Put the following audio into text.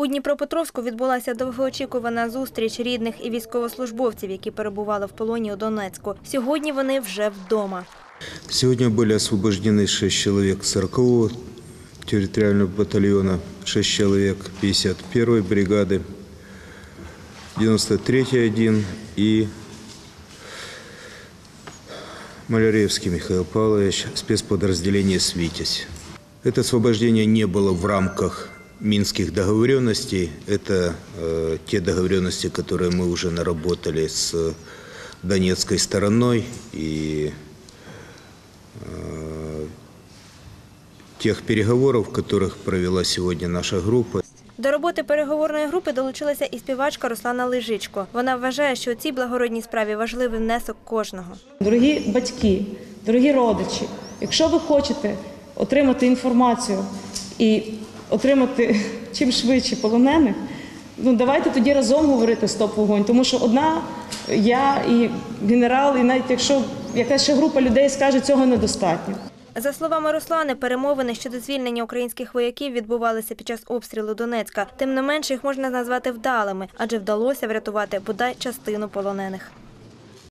У Дніпропетровську відбулася довгоочікувана зустріч рідних і військовослужбовців, які перебували в полоні у Донецьку. Сьогодні вони вже вдома. Сегодня были освобождены 6 человек 40-го территориального батальона, 6 человек 51-й бригады, 93-й один и Маляревский Михаил Павлович, спецподразделение «Свитязь». Это освобождение не было в рамках минских договоренностей. Это э, те договоренности, которые мы уже наработали с донецкой стороной и э, тех переговоров, в которых провела сегодня наша группа. До роботи переговорної групи долучилася і співачка Руслана Лижичко. Вона вважає, що у цій благородній справі важливий внесок кожного. Дорогі батьки, дорогі родичі, якщо ви хочете отримати інформацію і отримати чим швидше полонених, ну давайте тоді разом говорити стоп вогонь. Тому що одна я і генерал, і навіть якщо якась ще група людей скаже, цього недостатньо. За словами Руслани, перемовини щодо звільнення українських вояків відбувалися під час обстрілу Донецька. Тим не менше їх можна назвати вдалими, адже вдалося врятувати бодай частину полонених.